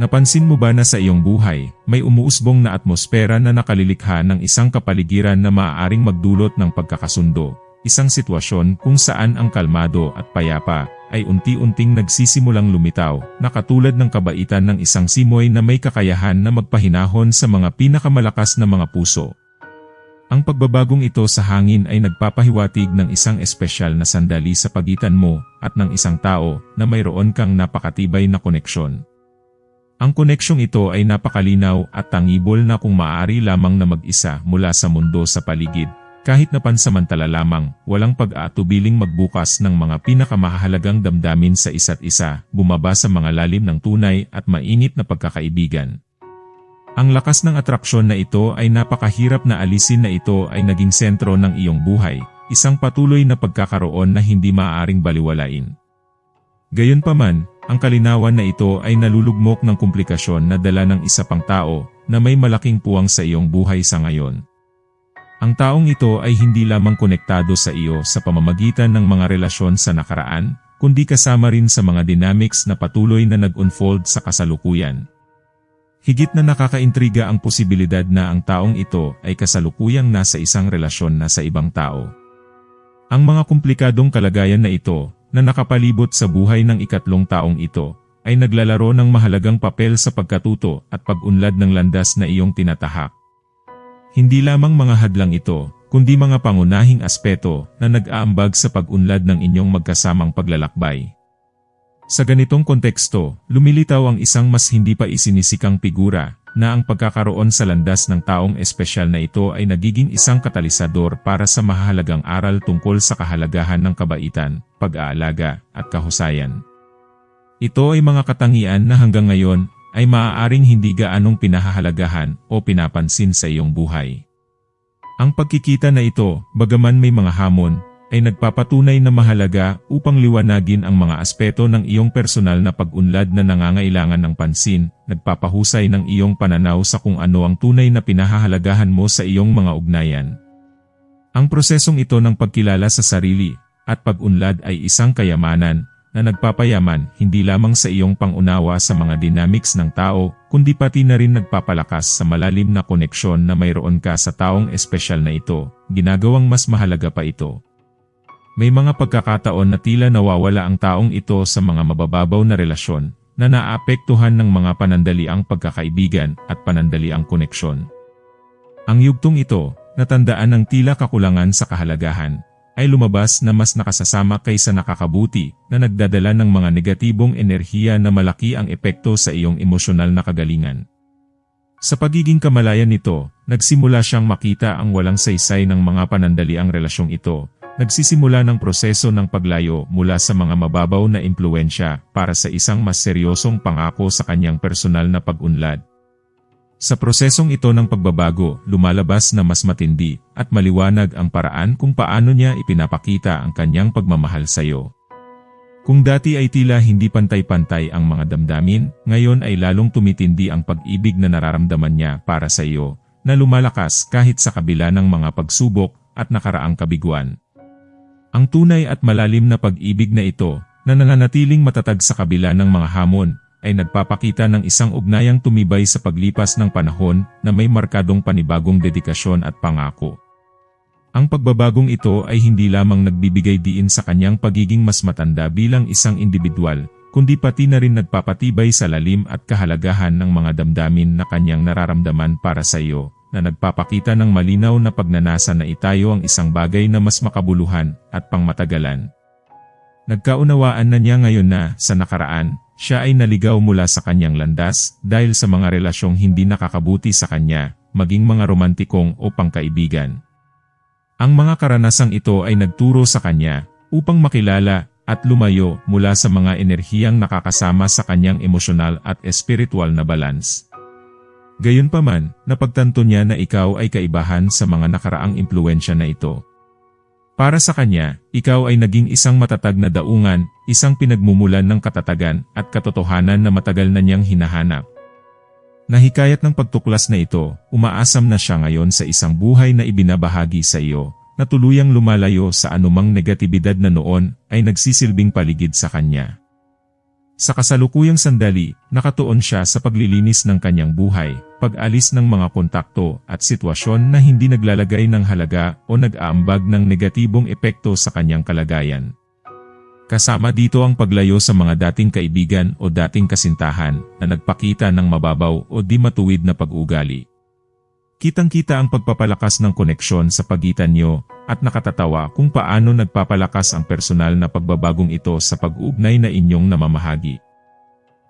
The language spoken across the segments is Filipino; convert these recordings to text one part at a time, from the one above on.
Napansin mo ba na sa iyong buhay, may umuusbong na atmosfera na nakalilikha ng isang kapaligiran na maaaring magdulot ng pagkakasundo, isang sitwasyon kung saan ang kalmado at payapa ay unti-unting nagsisimulang lumitaw, na katulad ng kabaitan ng isang simoy na may kakayahan na magpahinahon sa mga pinakamalakas na mga puso. Ang pagbabagong ito sa hangin ay nagpapahiwatig ng isang espesyal na sandali sa pagitan mo at ng isang tao na mayroon kang napakatibay na koneksyon. Ang koneksyong ito ay napakalinaw at tangibol na kung maaari lamang na mag-isa mula sa mundo sa paligid, kahit na pansamantala lamang, walang pag-aatubiling magbukas ng mga pinakamahalagang damdamin sa isa't isa, bumaba sa mga lalim ng tunay at mainit na pagkakaibigan. Ang lakas ng atraksyon na ito ay napakahirap na alisin na ito ay naging sentro ng iyong buhay, isang patuloy na pagkakaroon na hindi maaaring baliwalain. Gayunpaman, ang kalinawan na ito ay nalulugmok ng komplikasyon na dala ng isa pang tao na may malaking puwang sa iyong buhay sa ngayon. Ang taong ito ay hindi lamang konektado sa iyo sa pamamagitan ng mga relasyon sa nakaraan, kundi kasama rin sa mga dynamics na patuloy na nag-unfold sa kasalukuyan. Higit na nakakaintriga ang posibilidad na ang taong ito ay kasalukuyang nasa isang relasyon na sa ibang tao. Ang mga komplikadong kalagayan na ito na nakapalibot sa buhay ng ikatlong taong ito, ay naglalaro ng mahalagang papel sa pagkatuto at pag-unlad ng landas na iyong tinatahak. Hindi lamang mga hadlang ito, kundi mga pangunahing aspeto na nag-aambag sa pag-unlad ng inyong magkasamang paglalakbay. Sa ganitong konteksto, lumilitaw ang isang mas hindi pa isinisikang figura na ang pagkakaroon sa landas ng taong espesyal na ito ay nagiging isang katalisador para sa mahalagang aral tungkol sa kahalagahan ng kabaitan, pag-aalaga, at kahusayan. Ito ay mga katangian na hanggang ngayon ay maaaring hindi gaanong pinahahalagahan o pinapansin sa iyong buhay. Ang pagkikita na ito, bagaman may mga hamon, ay nagpapatunay na mahalaga upang liwanagin ang mga aspeto ng iyong personal na pag-unlad na nangangailangan ng pansin, nagpapahusay ng iyong pananaw sa kung ano ang tunay na pinahahalagahan mo sa iyong mga ugnayan. Ang prosesong ito ng pagkilala sa sarili at pag-unlad ay isang kayamanan na nagpapayaman hindi lamang sa iyong pangunawa sa mga dynamics ng tao, kundi pati na rin nagpapalakas sa malalim na koneksyon na mayroon ka sa taong espesyal na ito, ginagawang mas mahalaga pa ito. May mga pagkakataon na tila nawawala ang taong ito sa mga mabababaw na relasyon na naapektuhan ng mga panandaliang pagkakaibigan at panandaliang koneksyon. Ang yugtong ito, natandaan ng tila kakulangan sa kahalagahan, ay lumabas na mas nakasasama kaysa nakakabuti na nagdadala ng mga negatibong enerhiya na malaki ang epekto sa iyong emosyonal na kagalingan. Sa pagiging kamalayan nito, nagsimula siyang makita ang walang saysay ng mga panandaliang relasyong ito, nagsisimula ng proseso ng paglayo mula sa mga mababaw na impluensya para sa isang mas seryosong pangako sa kanyang personal na pag-unlad. Sa prosesong ito ng pagbabago, lumalabas na mas matindi at maliwanag ang paraan kung paano niya ipinapakita ang kanyang pagmamahal sa iyo. Kung dati ay tila hindi pantay-pantay ang mga damdamin, ngayon ay lalong tumitindi ang pag-ibig na nararamdaman niya para sa iyo, na lumalakas kahit sa kabila ng mga pagsubok at nakaraang kabiguan. Ang tunay at malalim na pag-ibig na ito, na nananatiling matatag sa kabila ng mga hamon, ay nagpapakita ng isang ugnayang tumibay sa paglipas ng panahon na may markadong panibagong dedikasyon at pangako. Ang pagbabagong ito ay hindi lamang nagbibigay diin sa kanyang pagiging mas matanda bilang isang individual, kundi pati na rin nagpapatibay sa lalim at kahalagahan ng mga damdamin na kanyang nararamdaman para sa iyo, na nagpapakita ng malinaw na pagnanasa na itayo ang isang bagay na mas makabuluhan at pangmatagalan. Nagkaunawaan na niya ngayon na, sa nakaraan, siya ay naligaw mula sa kanyang landas dahil sa mga relasyong hindi nakakabuti sa kanya, maging mga romantikong o pangkaibigan. Ang mga karanasang ito ay nagturo sa kanya upang makilala at lumayo mula sa mga enerhiyang nakakasama sa kanyang emosyonal at espiritual na balance. Gayunpaman, napagtanto niya na ikaw ay kaibahan sa mga nakaraang impluensya na ito. Para sa kanya, ikaw ay naging isang matatag na daungan, isang pinagmumulan ng katatagan at katotohanan na matagal na niyang hinahanap. Nahikayat ng pagtuklas na ito, umaasam na siya ngayon sa isang buhay na ibinabahagi sa iyo, na tuluyang lumalayo sa anumang negatibidad na noon ay nagsisilbing paligid sa kanya. Sa kasalukuyang sandali, nakatuon siya sa paglilinis ng kanyang buhay, pag-alis ng mga kontakto at sitwasyon na hindi naglalagay ng halaga o nag-aambag ng negatibong epekto sa kanyang kalagayan. Kasama dito ang paglayo sa mga dating kaibigan o dating kasintahan na nagpakita ng mababaw o di matuwid na pag-ugali. Kitang-kita ang pagpapalakas ng koneksyon sa pagitan nyo at nakatatawa kung paano nagpapalakas ang personal na pagbabagong ito sa pag-uugnay na inyong namamahagi.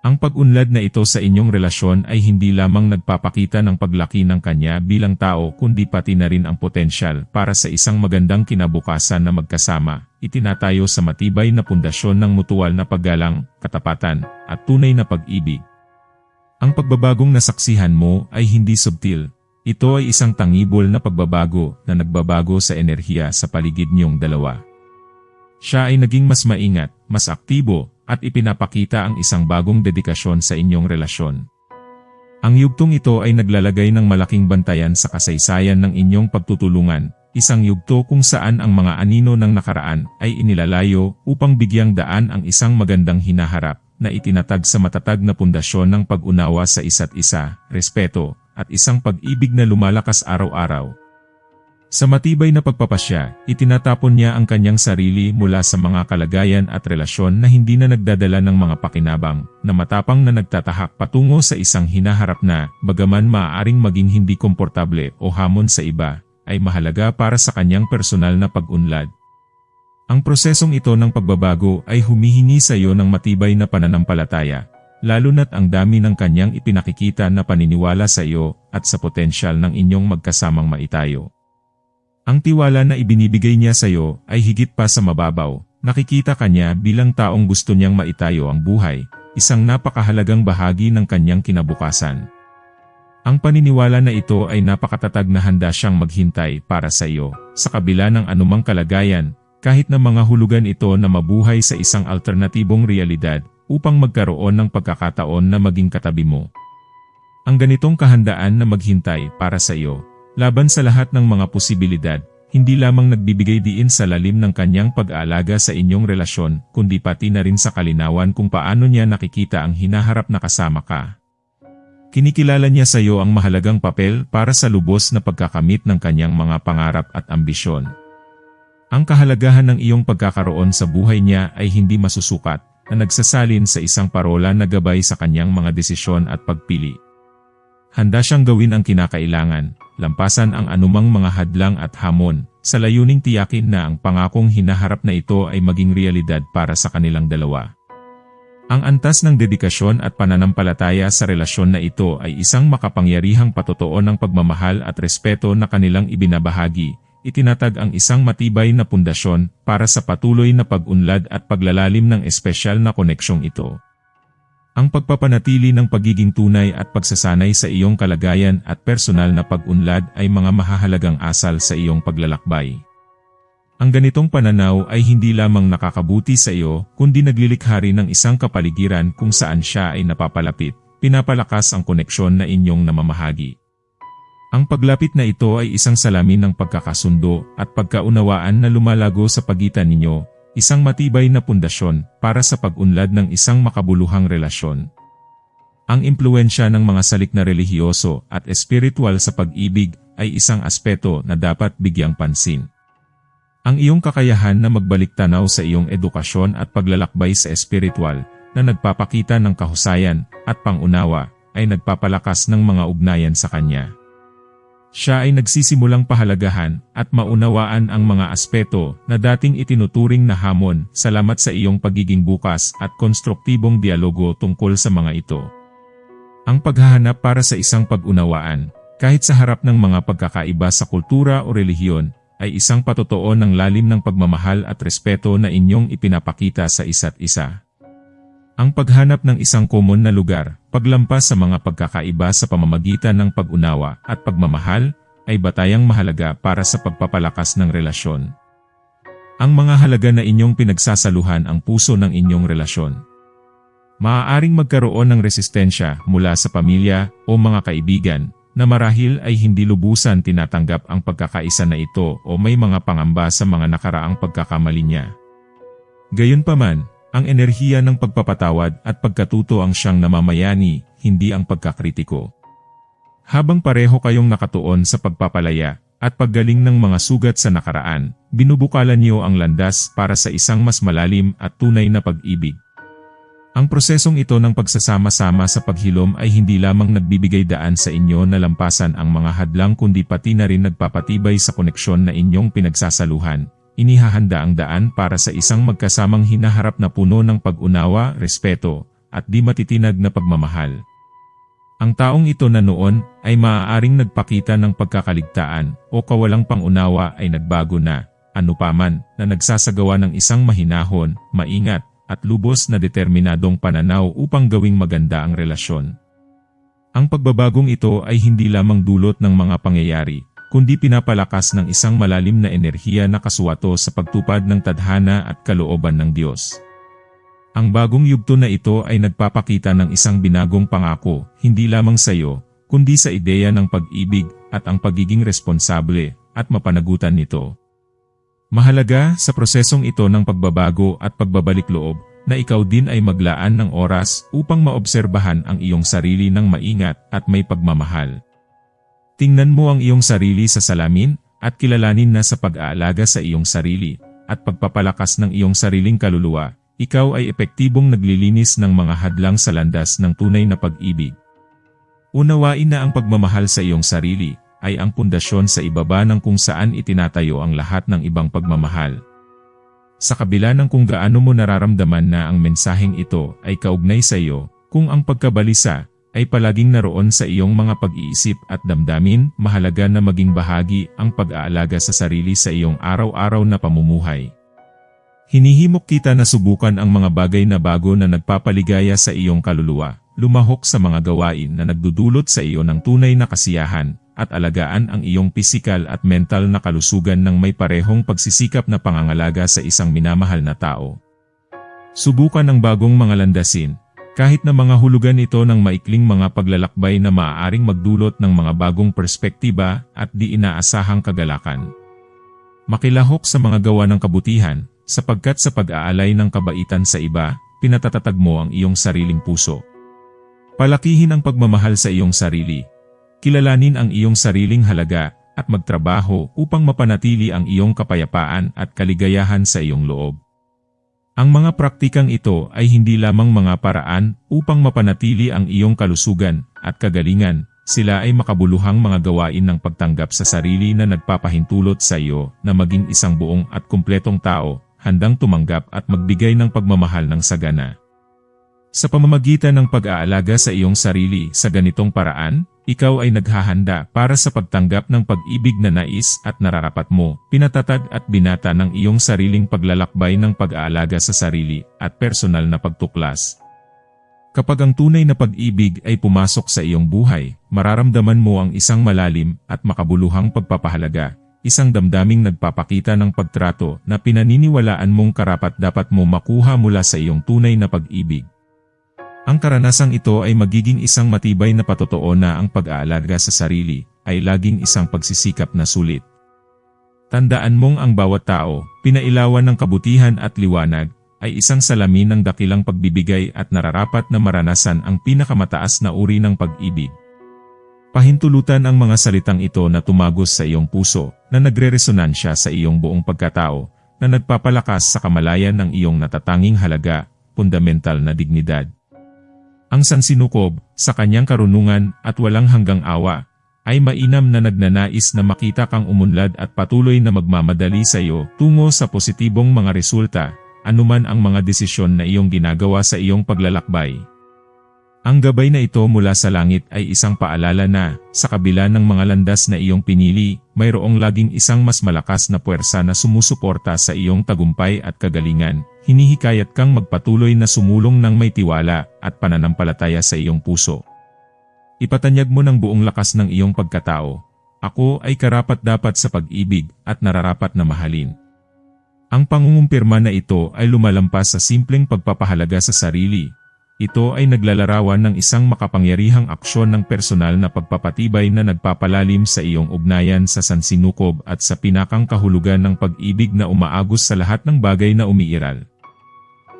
Ang pag-unlad na ito sa inyong relasyon ay hindi lamang nagpapakita ng paglaki ng kanya bilang tao kundi pati na rin ang potensyal para sa isang magandang kinabukasan na magkasama, itinatayo sa matibay na pundasyon ng mutual na paggalang, katapatan, at tunay na pag-ibig. Ang pagbabagong nasaksihan mo ay hindi subtil, ito ay isang tangibol na pagbabago na nagbabago sa enerhiya sa paligid niyong dalawa. Siya ay naging mas maingat, mas aktibo, at ipinapakita ang isang bagong dedikasyon sa inyong relasyon. Ang yugtong ito ay naglalagay ng malaking bantayan sa kasaysayan ng inyong pagtutulungan, isang yugto kung saan ang mga anino ng nakaraan ay inilalayo upang bigyang daan ang isang magandang hinaharap na itinatag sa matatag na pundasyon ng pag-unawa sa isa't isa, respeto, at isang pag-ibig na lumalakas araw-araw. Sa matibay na pagpapasya, itinatapon niya ang kanyang sarili mula sa mga kalagayan at relasyon na hindi na nagdadala ng mga pakinabang, na matapang na nagtatahak patungo sa isang hinaharap na, bagaman maaaring maging hindi komportable o hamon sa iba, ay mahalaga para sa kanyang personal na pag-unlad. Ang prosesong ito ng pagbabago ay humihingi sa iyo ng matibay na pananampalataya, lalo na't ang dami ng kanyang ipinakikita na paniniwala sa iyo at sa potensyal ng inyong magkasamang maitayo. Ang tiwala na ibinibigay niya sa iyo ay higit pa sa mababaw, nakikita kanya bilang taong gusto niyang maitayo ang buhay, isang napakahalagang bahagi ng kanyang kinabukasan. Ang paniniwala na ito ay napakatatag na handa siyang maghintay para sa iyo, sa kabila ng anumang kalagayan, kahit na mga hulugan ito na mabuhay sa isang alternatibong realidad, upang magkaroon ng pagkakataon na maging katabi mo. Ang ganitong kahandaan na maghintay para sa iyo, laban sa lahat ng mga posibilidad, hindi lamang nagbibigay diin sa lalim ng kanyang pag-aalaga sa inyong relasyon, kundi pati na rin sa kalinawan kung paano niya nakikita ang hinaharap na kasama ka. Kinikilala niya sa iyo ang mahalagang papel para sa lubos na pagkakamit ng kanyang mga pangarap at ambisyon. Ang kahalagahan ng iyong pagkakaroon sa buhay niya ay hindi masusukat, na nagsasalin sa isang parola na gabay sa kanyang mga desisyon at pagpili. Handa siyang gawin ang kinakailangan, lampasan ang anumang mga hadlang at hamon, sa layuning tiyakin na ang pangakong hinaharap na ito ay maging realidad para sa kanilang dalawa. Ang antas ng dedikasyon at pananampalataya sa relasyon na ito ay isang makapangyarihang patotoo ng pagmamahal at respeto na kanilang ibinabahagi, itinatag ang isang matibay na pundasyon para sa patuloy na pag-unlad at paglalalim ng espesyal na koneksyong ito. Ang pagpapanatili ng pagiging tunay at pagsasanay sa iyong kalagayan at personal na pag-unlad ay mga mahahalagang asal sa iyong paglalakbay. Ang ganitong pananaw ay hindi lamang nakakabuti sa iyo, kundi naglilikha rin ng isang kapaligiran kung saan siya ay napapalapit, pinapalakas ang koneksyon na inyong namamahagi. Ang paglapit na ito ay isang salamin ng pagkakasundo at pagkaunawaan na lumalago sa pagitan ninyo, isang matibay na pundasyon para sa pag-unlad ng isang makabuluhang relasyon. Ang impluensya ng mga salik na relihiyoso at espiritual sa pag-ibig ay isang aspeto na dapat bigyang pansin. Ang iyong kakayahan na magbalik tanaw sa iyong edukasyon at paglalakbay sa espiritual na nagpapakita ng kahusayan at pangunawa ay nagpapalakas ng mga ugnayan sa Kanya. Siya ay nagsisimulang pahalagahan at maunawaan ang mga aspeto na dating itinuturing na hamon salamat sa iyong pagiging bukas at konstruktibong dialogo tungkol sa mga ito. Ang paghahanap para sa isang pag-unawaan, kahit sa harap ng mga pagkakaiba sa kultura o relihiyon, ay isang patotoo ng lalim ng pagmamahal at respeto na inyong ipinapakita sa isa't isa. Ang paghanap ng isang common na lugar, paglampas sa mga pagkakaiba sa pamamagitan ng pag-unawa at pagmamahal, ay batayang mahalaga para sa pagpapalakas ng relasyon. Ang mga halaga na inyong pinagsasaluhan ang puso ng inyong relasyon. Maaaring magkaroon ng resistensya mula sa pamilya o mga kaibigan na marahil ay hindi lubusan tinatanggap ang pagkakaisa na ito o may mga pangamba sa mga nakaraang pagkakamali niya. Gayunpaman, Ang enerhiya ng pagpapatawad at pagkatuto ang siyang namamayani, hindi ang pagkakritiko. Habang pareho kayong nakatuon sa pagpapalaya at paggaling ng mga sugat sa nakaraan, binubukalan niyo ang landas para sa isang mas malalim at tunay na pag-ibig. Ang prosesong ito ng pagsasama-sama sa paghilom ay hindi lamang nagbibigay daan sa inyo na lampasan ang mga hadlang kundi pati na rin nagpapatibay sa koneksyon na inyong pinagsasaluhan. Inihahanda ang daan para sa isang magkasamang hinaharap na puno ng pag-unawa, respeto, at di matitinag na pagmamahal. Ang taong ito na noon ay maaaring nagpakita ng pagkakaligtaan o kawalang pangunawa ay nagbago na, ano paman, na nagsasagawa ng isang mahinahon, maingat, at lubos na determinadong pananaw upang gawing maganda ang relasyon. Ang pagbabagong ito ay hindi lamang dulot ng mga pangyayari, kundi pinapalakas ng isang malalim na enerhiya na kasuwato sa pagtupad ng tadhana at kalooban ng Diyos. Ang bagong yugto na ito ay nagpapakita ng isang binagong pangako, hindi lamang sa iyo, kundi sa ideya ng pag-ibig at ang pagiging responsable at mapanagutan nito. Mahalaga sa prosesong ito ng pagbabago at pagbabalik loob na ikaw din ay maglaan ng oras upang maobserbahan ang iyong sarili ng maingat at may pagmamahal. Tingnan mo ang iyong sarili sa salamin at kilalanin na sa pag-aalaga sa iyong sarili at pagpapalakas ng iyong sariling kaluluwa, ikaw ay epektibong naglilinis ng mga hadlang sa landas ng tunay na pag-ibig. Unawain na ang pagmamahal sa iyong sarili ay ang pundasyon sa ibaba ng kung saan itinatayo ang lahat ng ibang pagmamahal. Sa kabila ng kung gaano mo nararamdaman na ang mensaheng ito ay kaugnay sa iyo, kung ang pagkabalisa ay palaging naroon sa iyong mga pag-iisip at damdamin, mahalaga na maging bahagi ang pag-aalaga sa sarili sa iyong araw-araw na pamumuhay. Hinihimok kita na subukan ang mga bagay na bago na nagpapaligaya sa iyong kaluluwa, lumahok sa mga gawain na nagdudulot sa iyo ng tunay na kasiyahan, at alagaan ang iyong pisikal at mental na kalusugan ng may parehong pagsisikap na pangangalaga sa isang minamahal na tao. Subukan ang bagong mga landasin, kahit na mga hulugan ito ng maikling mga paglalakbay na maaaring magdulot ng mga bagong perspektiba at di inaasahang kagalakan. Makilahok sa mga gawa ng kabutihan, sapagkat sa pag-aalay ng kabaitan sa iba, pinatatatag mo ang iyong sariling puso. Palakihin ang pagmamahal sa iyong sarili, kilalanin ang iyong sariling halaga, at magtrabaho upang mapanatili ang iyong kapayapaan at kaligayahan sa iyong loob. Ang mga praktikang ito ay hindi lamang mga paraan upang mapanatili ang iyong kalusugan at kagalingan, sila ay makabuluhang mga gawain ng pagtanggap sa sarili na nagpapahintulot sa iyo na maging isang buong at kumpletong tao, handang tumanggap at magbigay ng pagmamahal ng sagana. Sa pamamagitan ng pag-aalaga sa iyong sarili sa ganitong paraan, ikaw ay naghahanda para sa pagtanggap ng pag-ibig na nais at nararapat mo, pinatatag at binata ng iyong sariling paglalakbay ng pag-aalaga sa sarili at personal na pagtuklas. Kapag ang tunay na pag-ibig ay pumasok sa iyong buhay, mararamdaman mo ang isang malalim at makabuluhang pagpapahalaga, isang damdaming nagpapakita ng pagtrato na pinaniniwalaan mong karapat dapat mo makuha mula sa iyong tunay na pag-ibig. Ang karanasang ito ay magiging isang matibay na patotoo na ang pag-aalaga sa sarili ay laging isang pagsisikap na sulit. Tandaan mong ang bawat tao, pinailawan ng kabutihan at liwanag, ay isang salamin ng dakilang pagbibigay at nararapat na maranasan ang pinakamataas na uri ng pag-ibig. Pahintulutan ang mga salitang ito na tumagos sa iyong puso, na nagre-resonansya sa iyong buong pagkatao, na nagpapalakas sa kamalayan ng iyong natatanging halaga, fundamental na dignidad. Ang sansinukob, sa kanyang karunungan at walang hanggang awa, ay mainam na nagnanais na makita kang umunlad at patuloy na magmamadali sa iyo tungo sa positibong mga resulta, anuman ang mga desisyon na iyong ginagawa sa iyong paglalakbay. Ang gabay na ito mula sa langit ay isang paalala na, sa kabila ng mga landas na iyong pinili, mayroong laging isang mas malakas na puwersa na sumusuporta sa iyong tagumpay at kagalingan. Hinihikayat kang magpatuloy na sumulong ng may tiwala at pananampalataya sa iyong puso. Ipatanyag mo ng buong lakas ng iyong pagkatao. Ako ay karapat-dapat sa pag-ibig at nararapat na mahalin. Ang pangungumpirma na ito ay lumalampas sa simpleng pagpapahalaga sa sarili, ito ay naglalarawan ng isang makapangyarihang aksyon ng personal na pagpapatibay na nagpapalalim sa iyong ugnayan sa sansinukob at sa pinakang kahulugan ng pag-ibig na umaagos sa lahat ng bagay na umiiral.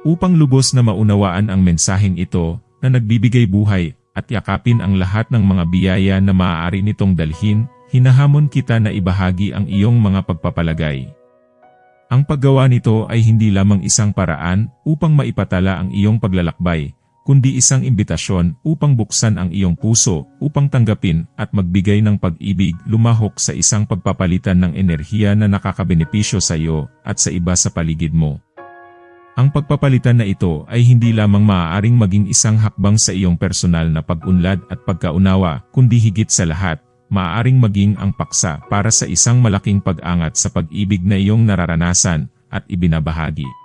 Upang lubos na maunawaan ang mensaheng ito na nagbibigay buhay at yakapin ang lahat ng mga biyaya na maaari nitong dalhin, hinahamon kita na ibahagi ang iyong mga pagpapalagay. Ang paggawa nito ay hindi lamang isang paraan upang maipatala ang iyong paglalakbay, kundi isang imbitasyon upang buksan ang iyong puso upang tanggapin at magbigay ng pag-ibig lumahok sa isang pagpapalitan ng enerhiya na nakakabenepisyo sa iyo at sa iba sa paligid mo. Ang pagpapalitan na ito ay hindi lamang maaaring maging isang hakbang sa iyong personal na pag-unlad at pagkaunawa, kundi higit sa lahat, maaaring maging ang paksa para sa isang malaking pag-angat sa pag-ibig na iyong nararanasan at ibinabahagi.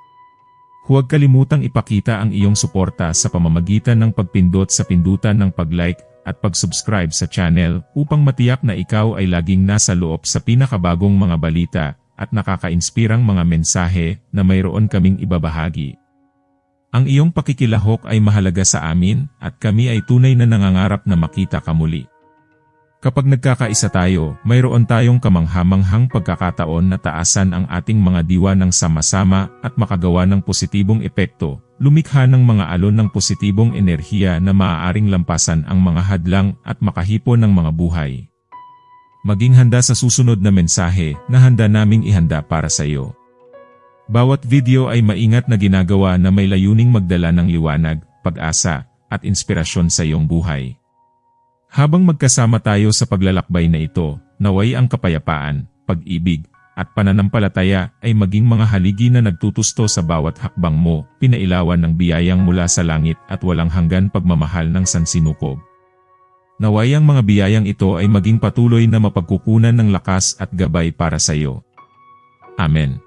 Huwag kalimutang ipakita ang iyong suporta sa pamamagitan ng pagpindot sa pindutan ng pag-like at pag-subscribe sa channel upang matiyak na ikaw ay laging nasa loob sa pinakabagong mga balita at nakaka-inspirang mga mensahe na mayroon kaming ibabahagi. Ang iyong pakikilahok ay mahalaga sa amin at kami ay tunay na nangangarap na makita ka muli. Kapag nagkakaisa tayo, mayroon tayong kamanghamanghang pagkakataon na taasan ang ating mga diwa ng sama-sama at makagawa ng positibong epekto, lumikha ng mga alon ng positibong enerhiya na maaaring lampasan ang mga hadlang at makahipon ng mga buhay. Maging handa sa susunod na mensahe na handa naming ihanda para sa iyo. Bawat video ay maingat na ginagawa na may layuning magdala ng liwanag, pag-asa, at inspirasyon sa iyong buhay. Habang magkasama tayo sa paglalakbay na ito, naway ang kapayapaan, pag-ibig, at pananampalataya ay maging mga haligi na nagtutusto sa bawat hakbang mo, pinailawan ng biyayang mula sa langit at walang hanggan pagmamahal ng sansinukob. Naway ang mga biyayang ito ay maging patuloy na mapagkukunan ng lakas at gabay para sa iyo. Amen.